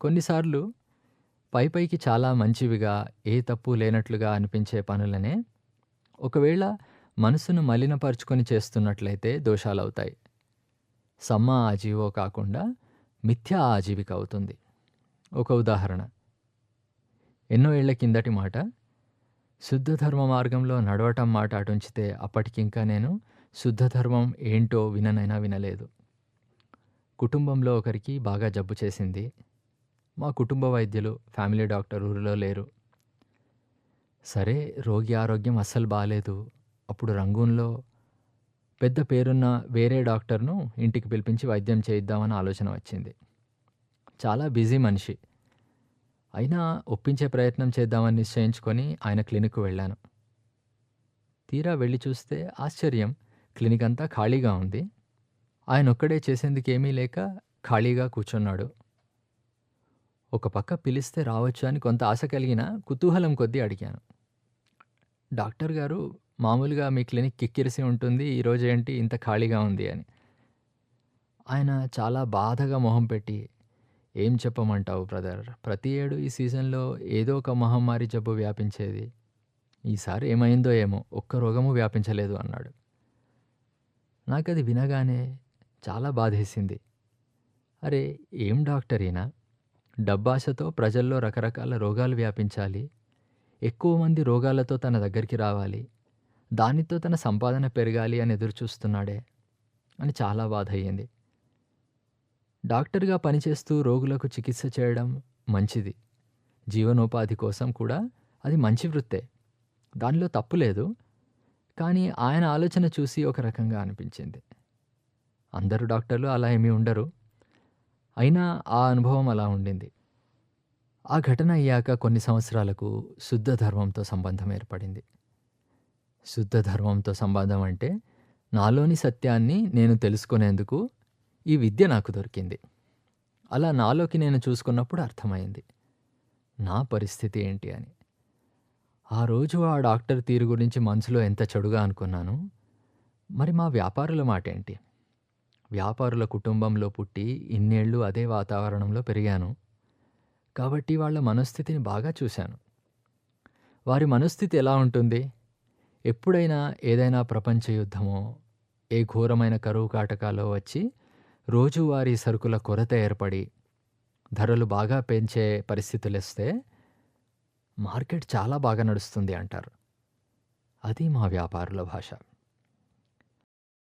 కొన్నిసార్లు పైపైకి చాలా మంచివిగా, ఏ తప్పు లేనట్లుగా అనిపించే పనులనే ఒకవేళ మనసును మలినపరుచుకొని చేస్తున్నట్లయితే దోషాలవుతాయి. సమ్మ ఆజీవో కాకుండా మిథ్యా ఆజీవిక అవుతుంది. ఒక ఉదాహరణ. ఎన్నో ఏళ్ళ కిందటి మాట. శుద్ధ ధర్మ మార్గంలో నడవటం మాట అటుంచితే అప్పటికింకా నేను శుద్ధ ధర్మం ఏంటో విననైనా వినలేదు. కుటుంబంలో ఒకరికి బాగా జబ్బు చేసింది. మా కుటుంబ వైద్యులు, ఫ్యామిలీ డాక్టర్ ఊరిలో లేరు. సరే రోగి ఆరోగ్యం అస్సలు బాగాలేదు అప్పుడు రంగూన్‌లో పెద్ద పేరున్న వేరే డాక్టర్‌ను ఇంటికి పిలిపించి వైద్యం చేయిద్దామని ఆలోచన వచ్చింది. చాలా బిజీ మనిషి. అయినా ఒప్పించే ప్రయత్నం చేద్దామని నిశ్చయించుకొని ఆయన క్లినిక్‌కు వెళ్ళాను. తీరా వెళ్ళి చూస్తే ఆశ్చర్యం క్లినిక్ అంతా ఖాళీగా ఉంది. ఆయన ఒక్కడే చేసేందుకేమీ లేక ఖాళీగా కూర్చున్నాడు. ఒక పక్క పిలిస్తే రావచ్చు అని కొంత ఆశ కలిగిన కుతూహలం కొద్దీ అడిగాను. డాక్టర్ గారు మామూలుగా మీ క్లినిక్ కిక్కిరిసి ఉంటుంది. ఈరోజేంటి ఇంత ఖాళీగా ఉంది అని. ఆయన చాలా బాధగా మొహం పెట్టి ఏం చెప్పమంటావు బ్రదర్. ప్రతి ఏడు ఈ సీజన్‌లో ఏదో ఒక మహమ్మారి జబ్బు వ్యాపించేది. ఈసారి ఏమైందో ఏమో ఒక్క రోగమూ వ్యాపించలేదు అన్నాడు. నాకది వినగానే చాలా బాధేసింది. అరే ఏం డాక్టర్ ఈయన. డబ్బాశతో ప్రజల్లో రకరకాల రోగాలు వ్యాపించాలి. ఎక్కువ మంది రోగాలతో తన దగ్గరికి రావాలి. దానితో తన సంపాదన పెరగాలి అని ఎదురుచూస్తున్నాడే అని చాలా బాధయ్యింది. డాక్టర్‌గా పనిచేస్తూ రోగులకు చికిత్స చేయడం మంచిది. జీవనోపాధి కోసం కూడా అది మంచి వృత్తే. దానిలో తప్పు లేదు. కానీ ఆయన ఆలోచన చూసి ఒక రకంగా అనిపించింది. అందరు డాక్టర్లు అలా ఏమీ ఉండరు. అయినా ఆ అనుభవం అలా ఉండింది. ఆ ఘటన అయ్యాక కొన్ని సంవత్సరాలకు శుద్ధ ధర్మంతో సంబంధం ఏర్పడింది. శుద్ధ ధర్మంతో సంబంధం అంటే నాలోని సత్యాన్ని నేను తెలుసుకునేందుకు ఈ విద్య నాకు దొరికింది. అలా నాలోకి నేను చూసుకున్నప్పుడు అర్థమైంది. నా పరిస్థితి ఏంటి అని. ఆ రోజు ఆ డాక్టర్ తీరు గురించి మనసులో ఎంత చెడుగా అనుకున్నాను మరి మా వ్యాపారుల మాటేంటి? వ్యాపారుల కుటుంబంలో పుట్టి ఇన్నేళ్ళు అదే వాతావరణంలో పెరిగాను. కాబట్టి వాళ్ళ మనస్థితిని బాగా చూశాను. వారి మనస్థితి ఎలా ఉంటుంది? ఎప్పుడైనా ఏదైనా ప్రపంచ యుద్ధమో, ఏ ఘోరమైన కరువు కాటకాలో వచ్చి రోజువారీ సరుకుల కొరత ఏర్పడి, ధరలు బాగా పెంచే పరిస్థితులొస్తే మార్కెట్ చాలా బాగా నడుస్తుంది అంటారు. అది మా వ్యాపారుల భాష.